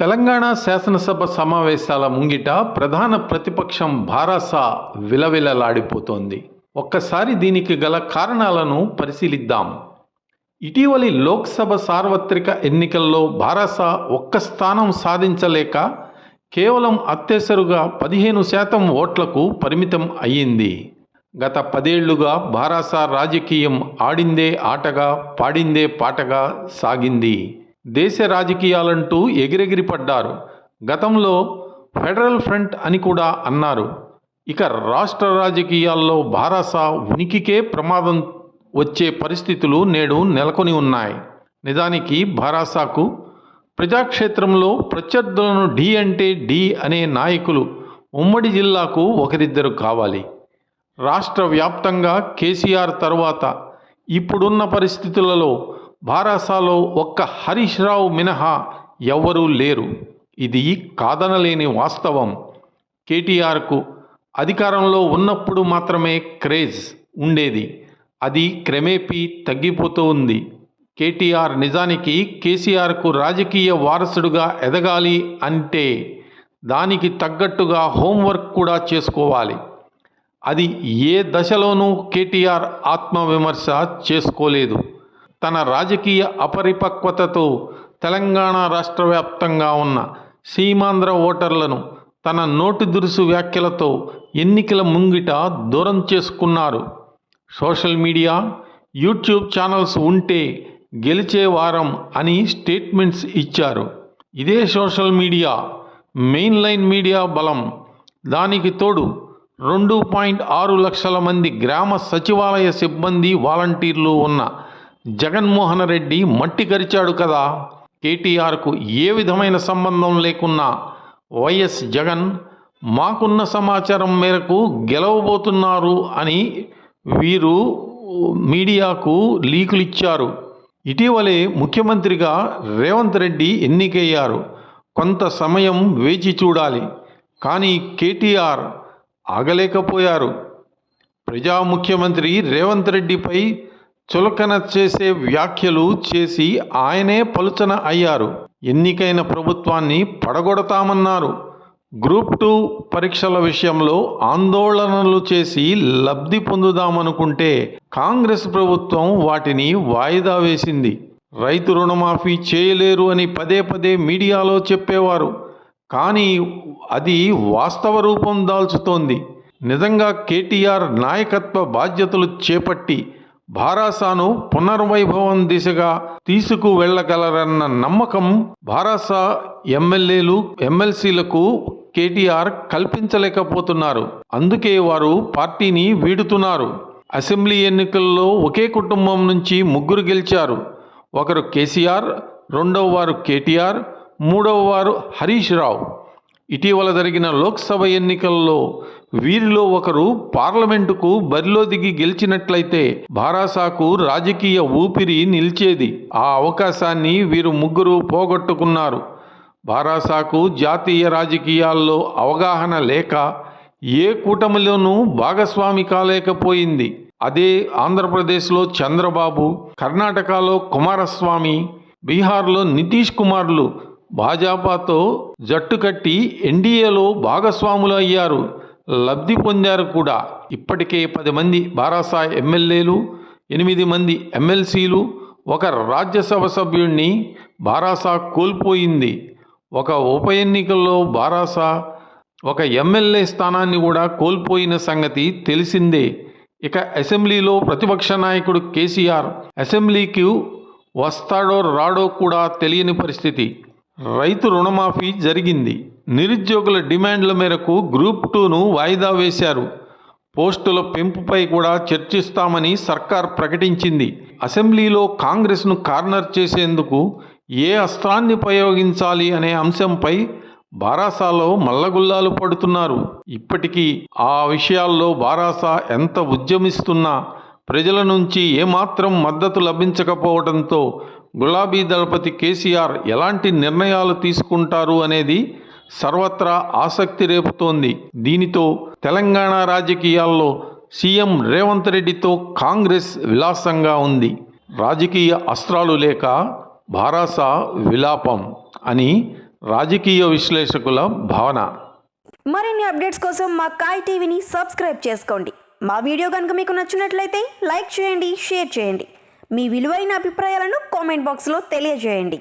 తెలంగాణ శాసనసభ సమావేశాల ముంగిట ప్రధాన ప్రతిపక్షం భారాస విలవిలలాడిపోతోంది. ఒక్కసారి దీనికి గల కారణాలను పరిశీలిద్దాం. ఇటీవలి లోక్సభ సార్వత్రిక ఎన్నికల్లో భారాస ఒక్క స్థానం సాధించలేక కేవలం అత్యసరుగా పదిహేను శాతం ఓట్లకు పరిమితం అయ్యింది. గత పదేళ్ళుగా భారాస రాజకీయం ఆడిందే ఆటగా పాడిందే పాటగా సాగింది. దేశ రాజకీయాలంటూ ఎగిరెగిరి పడ్డారు గతంలో ఫెడరల్ ఫ్రంట్ అని కూడా అన్నారు. ఇక రాష్ట్ర రాజకీయాల్లో భారాస ఉనికికే ప్రమాదం వచ్చే పరిస్థితులు నేడు నెలకొని ఉన్నాయి. నిజానికి భారాసాకు ప్రజాక్షేత్రంలో ప్రత్యర్థులను డి అంటే డి అనే నాయకులు ఉమ్మడి జిల్లాకు ఒకరిద్దరు కావాలి. రాష్ట్ర వ్యాప్తంగా కేసీఆర్ తరువాత ఇప్పుడున్న పరిస్థితులలో భారాసాలో ఒక్క హరీష్ రావు మినహా ఎవ్వరూ లేరు. ఇది కాదనలేని వాస్తవం. కేటీఆర్కు అధికారంలో ఉన్నప్పుడు మాత్రమే క్రేజ్ ఉండేది. అది క్రమేపీ తగ్గిపోతూ ఉంది. కేటీఆర్ నిజానికి కేసీఆర్కు రాజకీయ వారసుడుగా ఎదగాలి అంటే దానికి తగ్గట్టుగా హోంవర్క్ కూడా చేసుకోవాలి. అది ఏ దశలోనూ కేటీఆర్ ఆత్మవిమర్శ చేసుకోలేదు. తన రాజకీయ అపరిపక్వతతో తెలంగాణ రాష్ట్ర వ్యాప్తంగా ఉన్న సీమాంధ్ర ఓటర్లను తన నోటి దురుసు వ్యాఖ్యలతో ఎన్నికల ముంగిట దూరం చేసుకున్నారు. సోషల్ మీడియా యూట్యూబ్ ఛానల్స్ ఉంటే గెలిచే వారం అని స్టేట్మెంట్స్ ఇచ్చారు. ఇదే social media main line media బలం. దానికి తోడు రెండు పాయింట్ ఆరు లక్షల మంది గ్రామ సచివాలయ సిబ్బంది వాలంటీర్లు ఉన్న జగన్మోహన్ రెడ్డి మట్టి కరిచాడు కదా. కేటీఆర్కు ఏ విధమైన సంబంధం లేకున్నా వైఎస్ జగన్ మాకున్న సమాచారం మేరకు గెలవబోతున్నారు అని వీరు మీడియాకు లీకులు ఇచ్చారు. ఇటీవలే ముఖ్యమంత్రిగా రేవంత్ రెడ్డి ఎన్నికయ్యారు. కొంత సమయం వేచి చూడాలి. కానీ కేటీఆర్ ఆగలేకపోయారు. ప్రజా ముఖ్యమంత్రి రేవంత్ రెడ్డిపై చులకన చేసే వ్యాఖ్యలు చేసి ఆయనే పలుచన అయ్యారు. ఎన్నికైన ప్రభుత్వాన్ని పడగొడతామన్నారు. గ్రూప్ టూ పరీక్షల విషయంలో ఆందోళనలు చేసి లబ్ధి పొందుదామనుకుంటే కాంగ్రెస్ ప్రభుత్వం వాటిని వాయిదా వేసింది. రైతు రుణమాఫీ చేయలేరు అని పదే పదే మీడియాలో చెప్పేవారు. కానీ అది వాస్తవ రూపం దాల్చుతోంది. నిజంగా కేటీఆర్ నాయకత్వ బాధ్యతలు చేపట్టి భారాసాను పునర్వైభవం దిశగా తీసుకు వెళ్ళగలరన్న నమ్మకం భారాసా ఎమ్మెల్యేలు ఎమ్మెల్సీలకు కేటీఆర్ కల్పించలేకపోతున్నారు. అందుకే వారు పార్టీని వీడుతున్నారు. అసెంబ్లీ ఎన్నికల్లో ఒకే కుటుంబం నుంచి ముగ్గురు గెలిచారు. ఒకరు కేసీఆర్ రెండవ వారు కేటీఆర్ మూడవ వారు హరీష్ రావు. ఇటీవల జరిగిన లోక్సభ ఎన్నికల్లో వీరిలో ఒకరు పార్లమెంటుకు బరిలో దిగి గెలిచినట్లయితే భారాసాకు రాజకీయ ఊపిరి నిలిచేది. ఆ అవకాశాన్ని వీరు ముగ్గురు పోగొట్టుకున్నారు. భారాసాకు జాతీయ రాజకీయాల్లో అవగాహన లేక ఏ కూటమిలోనూ భాగస్వామి కాలేకపోయింది. అదే ఆంధ్రప్రదేశ్లో చంద్రబాబు కర్ణాటకలో కుమారస్వామి బీహార్లో నితీష్ కుమార్లు భాజపాతో జట్టు కట్టి ఎన్డీఏలో భాగస్వాములు అయ్యారు. లబ్ధి పొందారు కూడా. ఇప్పటికే పది మంది బారాసా ఎమ్మెల్యేలు ఎనిమిది మంది ఎమ్మెల్సీలు ఒక రాజ్యసభ సభ్యుణ్ణి బారాసా కోల్పోయింది. ఒక ఉప ఎన్నికల్లో బారాసా ఒక ఎమ్మెల్యే స్థానాన్ని కూడా కోల్పోయిన సంగతి తెలిసిందే. ఇక అసెంబ్లీలో ప్రతిపక్ష నాయకుడు కేసీఆర్ అసెంబ్లీకి వస్తాడో రాడో కూడా తెలియని పరిస్థితి. రైతు రుణమాఫీ జరిగింది. నిరుద్యోగుల డిమాండ్ల మేరకు గ్రూప్ టూను వాయిదా వేశారు. పోస్టుల పెంపుపై కూడా చర్చిస్తామని సర్కార్ ప్రకటించింది. అసెంబ్లీలో కాంగ్రెస్ను కార్నర్ చేసేందుకు ఏ అస్త్రాన్ని ప్రయోగించాలి అనే అంశంపై బారాసాలో మల్లగుల్లాలు పడుతున్నారు. ఇప్పటికీ ఆ విషయాల్లో బారాసా ఎంత ఉద్యమిస్తున్నా ప్రజల నుంచి ఏమాత్రం మద్దతు లభించకపోవడంతో గులాబీ దళపతి కేసీఆర్ ఎలాంటి నిర్ణయాలు తీసుకుంటారు అనేది సర్వత్రా ఆసక్తి రేపుతోంది. దీనితో తెలంగాణ రాజకీయాల్లో సీఎం రేవంత్ రెడ్డితో కాంగ్రెస్ విలాసంగా ఉంది. రాజకీయ అస్త్రాలు లేక భారాస విలాపం అని రాజకీయ విశ్లేషకుల భావన. మరిన్ని అప్డేట్స్ కోసం మా కాయ్ టీవీని సబ్స్క్రైబ్ చేసుకోండి. మా వీడియో కనుక మీకు నచ్చినట్లయితే లైక్ చేయండి షేర్ చేయండి. మీ విలువైన అభిప్రాయాలను కామెంట్ బాక్స్లో తెలియజేయండి.